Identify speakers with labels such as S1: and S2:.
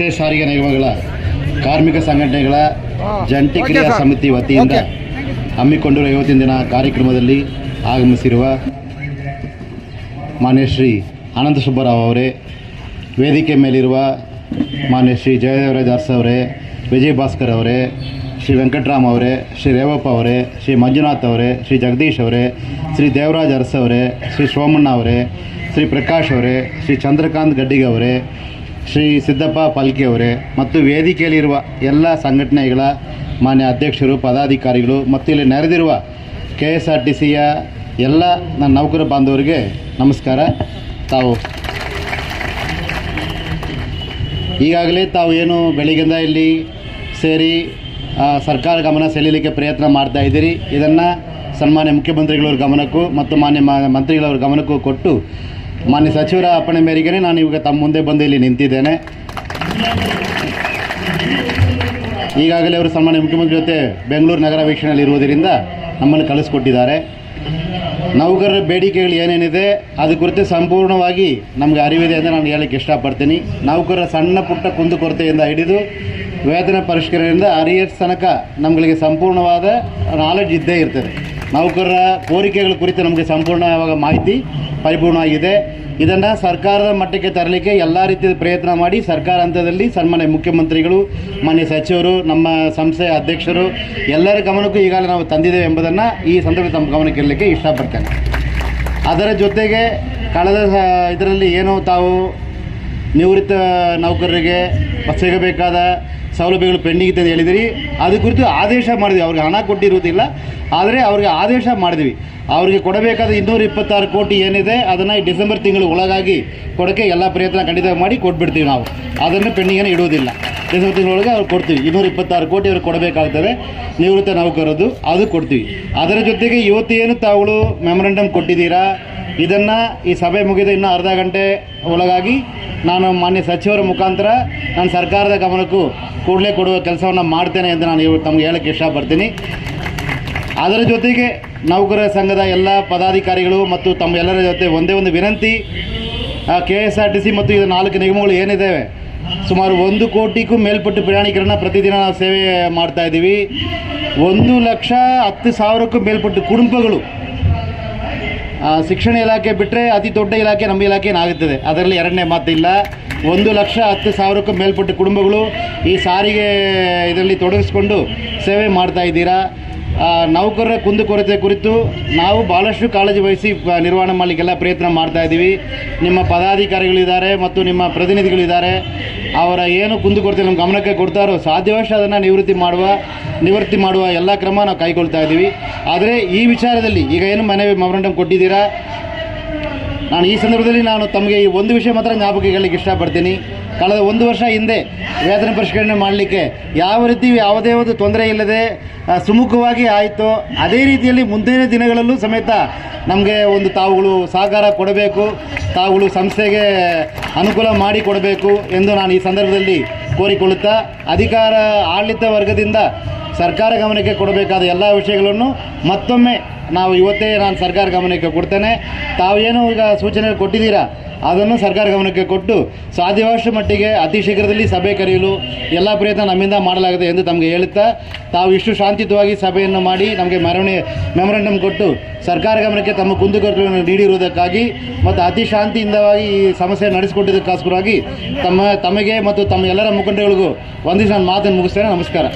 S1: ರಸ್ತೆ ಸಾರಿಗೆ ನಿಗಮಗಳ ಕಾರ್ಮಿಕ ಸಂಘಟನೆಗಳ ಜಂಟಿ ಕ್ರಿಯಾ ಸಮಿತಿ ವತಿಯಿಂದ. ಹಮ್ಮಿಕೊಂಡಿರುವ ಇವತ್ತಿನ ದಿನ ಕಾರ್ಯಕ್ರಮದಲ್ಲಿ ಆಗಮಿಸಿರುವ ಮಾನ್ಯ ಶ್ರೀ ಅನಂತ ಸುಬ್ಬರಾವ್ ಅವರೇ ವೇದಿಕೆ ಮೇಲಿರುವ ಮಾನ್ಯ ಶ್ರೀ ಜಯದೇವರಾಜ್ ಅರಸ್ ಅವರೇ ವಿಜಯ್ ಭಾಸ್ಕರ್ ಅವರೇ ಶ್ರೀ ವೆಂಕಟರಾಮ್ ಅವರೇ ಶ್ರೀ ರೇವಪ್ಪ ಅವರೇ ಶ್ರೀ ಮಂಜುನಾಥ್ ಅವರೇ ಶ್ರೀ ಜಗದೀಶ್ ಅವರೇ ಶ್ರೀ ದೇವರಾಜ್ ಅರಸ್ ಅವರೇ ಶ್ರೀ ಸೋಮಣ್ಣ ಅವರೇ ಶ್ರೀ ಪ್ರಕಾಶ್ ಅವರೇ ಶ್ರೀ ಚಂದ್ರಕಾಂತ್ ಗಡ್ಡಿಗೆ ಅವರೇ ಶ್ರೀ ಸಿದ್ದಪ್ಪ ಪಾಲ್ಕೆ ಅವರೇ ಮತ್ತು ವೇದಿಕೆಯಲ್ಲಿರುವ ಎಲ್ಲ ಸಂಘಟನೆಗಳ ಮಾನ್ಯ ಅಧ್ಯಕ್ಷರು, ಪದಾಧಿಕಾರಿಗಳು ಮತ್ತು ಇಲ್ಲಿ ನೆರೆದಿರುವ ಕೆ ಎಸ್ ಆರ್ ಟಿ ಸಿಯ ಎಲ್ಲ ನನ್ನ ನೌಕರ ಬಾಂಧವರಿಗೆ ನಮಸ್ಕಾರ. ತಾವು ಈಗಾಗಲೇ ತಾವು ಏನು ಬೆಳಿಗ್ಗೆಯಿಂದ ಇಲ್ಲಿ ಸೇರಿ ಸರ್ಕಾರ ಗಮನ ಸೆಳೀಲಿಕ್ಕೆ ಪ್ರಯತ್ನ ಮಾಡ್ತಾ ಇದ್ದೀರಿ. ಇದನ್ನು ಸನ್ಮಾನ್ಯ ಮುಖ್ಯಮಂತ್ರಿಗಳವ್ರ ಗಮನಕ್ಕೂ ಮತ್ತು ಮಾನ್ಯ ಮಂತ್ರಿಗಳವ್ರ ಗಮನಕ್ಕೂ ಕೊಟ್ಟು ಮಾನ್ಯ ಸಚಿವರ ಅಪ್ಪಣೆ ಮೇರೆಗೆ ನಾನು ಇವಾಗ ತಮ್ಮ ಮುಂದೆ ಬಂದು ಇಲ್ಲಿ ನಿಂತಿದ್ದೇನೆ. ಈಗಾಗಲೇ ಅವರು ಸನ್ಮಾನ್ಯ ಮುಖ್ಯಮಂತ್ರಿ ಜೊತೆ ಬೆಂಗಳೂರು ನಗರ ವೀಕ್ಷಣೆಯಲ್ಲಿ ಇರುವುದರಿಂದ ನಮ್ಮನ್ನು ಕಳಿಸ್ಕೊಟ್ಟಿದ್ದಾರೆ. ನೌಕರರ ಬೇಡಿಕೆಗಳು ಏನೇನಿದೆ, ಅದು ಕುರಿತು ಸಂಪೂರ್ಣವಾಗಿ ನಮಗೆ ಅರಿವಿದೆ ಅಂತ ನಾನು ಹೇಳಕ್ಕೆ ಇಷ್ಟಪಡ್ತೀನಿ. ನೌಕರರ ಸಣ್ಣ ಪುಟ್ಟ ಕುಂದುಕೊರತೆಯಿಂದ ಹಿಡಿದು ವೇತನ ಪರಿಷ್ಕರಣೆಯಿಂದ ಅರಿಯರ್ಸ್ ತನಕ ನಮಗೆ ಸಂಪೂರ್ಣವಾದ ನಾಲೆಡ್ಜ್ ಇದ್ದೇ ಇರ್ತದೆ. ನೌಕರರ ಕೋರಿಕೆಗಳ ಕುರಿತು ನಮಗೆ ಸಂಪೂರ್ಣವಾದ ಮಾಹಿತಿ ಪರಿಪೂರ್ಣವಾಗಿದೆ. ಇದನ್ನು ಸರ್ಕಾರದ ಮಟ್ಟಕ್ಕೆ ತರಲಿಕ್ಕೆ ಎಲ್ಲ ರೀತಿಯ ಪ್ರಯತ್ನ ಮಾಡಿ ಸರ್ಕಾರ ಹಂತದಲ್ಲಿ ಸನ್ಮಾನ್ಯ ಮುಖ್ಯಮಂತ್ರಿಗಳು, ಮಾನ್ಯ ಸಚಿವರು, ನಮ್ಮ ಸಂಸ್ಥೆಯ ಅಧ್ಯಕ್ಷರು ಎಲ್ಲರ ಗಮನಕ್ಕೂ ಈಗಾಗಲೇ ನಾವು ತಂದಿದ್ದೇವೆ ಎಂಬುದನ್ನು ಈ ಸಂದರ್ಭದಲ್ಲಿ ತಮ್ಮ ಗಮನಕ್ಕೆ ಇರಲಿಕ್ಕೆ ಇಷ್ಟಪಡ್ತೇನೆ. ಅದರ ಜೊತೆಗೆ ಕಳೆದ ಇದರಲ್ಲಿ ಏನು ತಾವು ನಿವೃತ್ತ ನೌಕರರಿಗೆ ಸಿಗಬೇಕಾದ ಸೌಲಭ್ಯಗಳು ಪೆಂಡಿಂಗ್ ಅಂತ ಹೇಳಿದಿರಿ. ಅದು ಕುರಿತು ಆದೇಶ ಮಾಡಿದ್ವಿ. ಅವ್ರಿಗೆ ಹಣ ಕೊಟ್ಟಿರುವುದಿಲ್ಲ. ಆದರೆ ಅವ್ರಿಗೆ ಆದೇಶ ಮಾಡಿದ್ವಿ. ಅವರಿಗೆ ಕೊಡಬೇಕಾದ ಇನ್ನೂರ ಇಪ್ಪತ್ತಾರು ಕೋಟಿ ಏನಿದೆ, ಅದನ್ನು ಡಿಸೆಂಬರ್ ತಿಂಗಳು ಒಳಗಾಗಿ ಕೊಡೋಕ್ಕೆ ಎಲ್ಲ ಪ್ರಯತ್ನ ಖಂಡಿತ ಮಾಡಿ ಕೊಟ್ಬಿಡ್ತೀವಿ ನಾವು. ಅದನ್ನು ಪೆಂಡಿಂಗನ್ನು ಇಡುವುದಿಲ್ಲ. ಡಿಸೆಂಬರ್ ತಿಂಗಳೊಳಗೆ ಅವ್ರು ಕೊಡ್ತೀವಿ. ಇನ್ನೂರ ಇಪ್ಪತ್ತಾರು ಕೋಟಿ ಅವ್ರಿಗೆ ಕೊಡಬೇಕಾಗ್ತದೆ. ನಿವೃತ್ತ ನೌಕರದ್ದು ಅದು ಕೊಡ್ತೀವಿ. ಅದರ ಜೊತೆಗೆ ಇವತ್ತು ಏನು ತಾವುಗಳು ಮೆಮೊರೆಂಡಮ್ ಕೊಟ್ಟಿದ್ದೀರಾ? ಇದನ್ನು ಈ ಸಭೆ ಮುಗಿದ ಇನ್ನೂ ಅರ್ಧ ಗಂಟೆ ಒಳಗಾಗಿ ನಾನು ಮಾನ್ಯ ಸಚಿವರ ಮುಖಾಂತರ ನಾನು ಸರ್ಕಾರದ ಗಮನಕ್ಕೂ ಕೂಡಲೇ ಕೊಡುವ ಕೆಲಸವನ್ನು ಮಾಡ್ತೇನೆ ಅಂತ ನಾನು ಇವತ್ತು ತಮಗೆ ಹೇಳಕ್ಕೆ ಇಷ್ಟಪಡ್ತೀನಿ. ಅದರ ಜೊತೆಗೆ ನೌಕರರ ಸಂಘದ ಎಲ್ಲ ಪದಾಧಿಕಾರಿಗಳು ಮತ್ತು ತಮ್ಮ ಎಲ್ಲರ ಜೊತೆ ಒಂದೇ ಒಂದು ವಿನಂತಿ K S R T C ಮತ್ತು ಇದು ನಾಲ್ಕು ನಿಗಮಗಳು ಏನಿದ್ದಾವೆ, ಸುಮಾರು ಒಂದು ಕೋಟಿಗೂ ಮೇಲ್ಪಟ್ಟು ಪ್ರಯಾಣಿಕರನ್ನ ಪ್ರತಿದಿನ ನಾವು ಸೇವೆ ಮಾಡ್ತಾ ಇದ್ದೀವಿ. ಒಂದು ಲಕ್ಷ ಹತ್ತು ಸಾವಿರಕ್ಕೂ ಮೇಲ್ಪಟ್ಟು ಕುಟುಂಬಗಳು ಶಿಕ್ಷಣ ಇಲಾಖೆ ಬಿಟ್ಟರೆ ಅತಿ ದೊಡ್ಡ ಇಲಾಖೆ ನಮ್ಮ ಇಲಾಖೆ ಆಗುತ್ತದೆ ಅದರಲ್ಲಿ ಎರಡನೇ ಮಾತಿಲ್ಲ. ಒಂದು ಲಕ್ಷ ಹತ್ತು ಸಾವಿರಕ್ಕೂ ಮೇಲ್ಪಟ್ಟ ಕುಟುಂಬಗಳು ಈ ಸಾರಿಗೆ ಇದರಲ್ಲಿ ತೊಡಗಿಸ್ಕೊಂಡು ಸೇವೆ ಮಾಡ್ತಾ ಇದ್ದೀರಾ? ನೌಕರರ ಕುಂದುಕೊರತೆ ಕುರಿತು ನಾವು ಭಾಳಷ್ಟು ಕಾಳಜಿ ವಹಿಸಿ ನಿರ್ವಹಣೆ ಮಾಡಲಿಕ್ಕೆಲ್ಲ ಪ್ರಯತ್ನ ಮಾಡ್ತಾ ಇದ್ದೀವಿ. ನಿಮ್ಮ ಪದಾಧಿಕಾರಿಗಳಿದ್ದಾರೆ ಮತ್ತು ನಿಮ್ಮ ಪ್ರತಿನಿಧಿಗಳಿದ್ದಾರೆ. ಅವರ ಏನು ಕುಂದುಕೊರತೆ ನಮ್ಮ ಗಮನಕ್ಕೆ ಕೊಡ್ತಾರೋ ಸಾಧ್ಯವಷ್ಟು ಅದನ್ನು ನಿವೃತ್ತಿ ಮಾಡುವ ನಿವೃತ್ತಿ ಮಾಡುವ ಎಲ್ಲ ಕ್ರಮ ನಾವು ಕೈಗೊಳ್ತಾ ಇದ್ದೀವಿ. ಆದರೆ ಈ ವಿಚಾರದಲ್ಲಿ ಈಗ ಏನು ಮನವಿ ಮೆಮೊರಂಡಮ್ ಕೊಟ್ಟಿದ್ದೀರಾ? ನಾನು ಈ ಸಂದರ್ಭದಲ್ಲಿ ನಾನು ತಮಗೆ ಈ ಒಂದು ವಿಷಯ ಮಾತ್ರ ಜ್ಞಾಪಕ ಹೇಳಲಿಕ್ಕೆ ಇಷ್ಟಪಡ್ತೀನಿ. ಕಳೆದ ಒಂದು ವರ್ಷ ಹಿಂದೆ ವೇತನ ಪರಿಷ್ಕರಣೆ ಮಾಡಲಿಕ್ಕೆ ಯಾವ ರೀತಿ ಯಾವುದೇ ಒಂದು ತೊಂದರೆ ಇಲ್ಲದೆ ಸುಮುಖವಾಗಿ ಆಯಿತು. ಅದೇ ರೀತಿಯಲ್ಲಿ ಮುಂದಿನ ದಿನಗಳಲ್ಲೂ ಸಮೇತ ನಮಗೆ ಒಂದು ತಾವುಗಳು ಸಹಕಾರ ಕೊಡಬೇಕು, ತಾವುಗಳು ಸಂಸ್ಥೆಗೆ ಅನುಕೂಲ ಮಾಡಿ ಕೊಡಬೇಕು ಎಂದು ನಾನು ಈ ಸಂದರ್ಭದಲ್ಲಿ ಕೋರಿಕೊಳ್ಳುತ್ತಾ, ಅಧಿಕಾರ ಆಡಳಿತ ವರ್ಗದಿಂದ ಸರ್ಕಾರ ಗಮನಕ್ಕೆ ಕೊಡಬೇಕಾದ ಎಲ್ಲ ವಿಷಯಗಳನ್ನು ಮತ್ತೊಮ್ಮೆ ನಾವು ಇವತ್ತೇ ನಾನು ಸರ್ಕಾರ ಗಮನಕ್ಕೆ ಕೊಡ್ತೇನೆ. ತಾವೇನು ಈಗ ಸೂಚನೆ ಕೊಟ್ಟಿದ್ದೀರಾ? ಅದನ್ನು ಸರ್ಕಾರ ಗಮನಕ್ಕೆ ಕೊಟ್ಟು ಸಾಧ್ಯವಾದಷ್ಟು ಮಟ್ಟಿಗೆ ಅತಿ ಶೀಘ್ರದಲ್ಲಿ ಸಭೆ ಕರೆಯಲು ಎಲ್ಲ ಪ್ರಯತ್ನ ನಮ್ಮಿಂದ ಮಾಡಲಾಗಿದೆ ಎಂದು ತಮಗೆ ಹೇಳುತ್ತಾ, ತಾವು ಇಷ್ಟು ಶಾಂತಿಯುತವಾಗಿ ಸಭೆಯನ್ನು ಮಾಡಿ ನಮಗೆ ಮೆರವಣಿ ಮೆಮೊರಂಡಮ್ ಕೊಟ್ಟು ಸರ್ಕಾರ ಗಮನಕ್ಕೆ ತಮ್ಮ ಕುಂದುಕೊರತೆಗಳನ್ನು ನೀಡಿರುವುದಕ್ಕಾಗಿ ಮತ್ತು ಅತಿ ಶಾಂತಿಯಿಂದವಾಗಿ ಈ ಸಮಸ್ಯೆ ನಡೆಸಿಕೊಟ್ಟಿದ್ದಕ್ಕೋಸ್ಕರವಾಗಿ ತಮ್ಮ, ತಮಗೆ ಮತ್ತು ತಮ್ಮ ಎಲ್ಲರ ಮುಖಂಡಗಳಿಗೂ ಒಂದಿಷ್ಟು ನಾನು ಮಾತನ್ನು ಮುಗಿಸ್ತೇನೆ. ನಮಸ್ಕಾರ.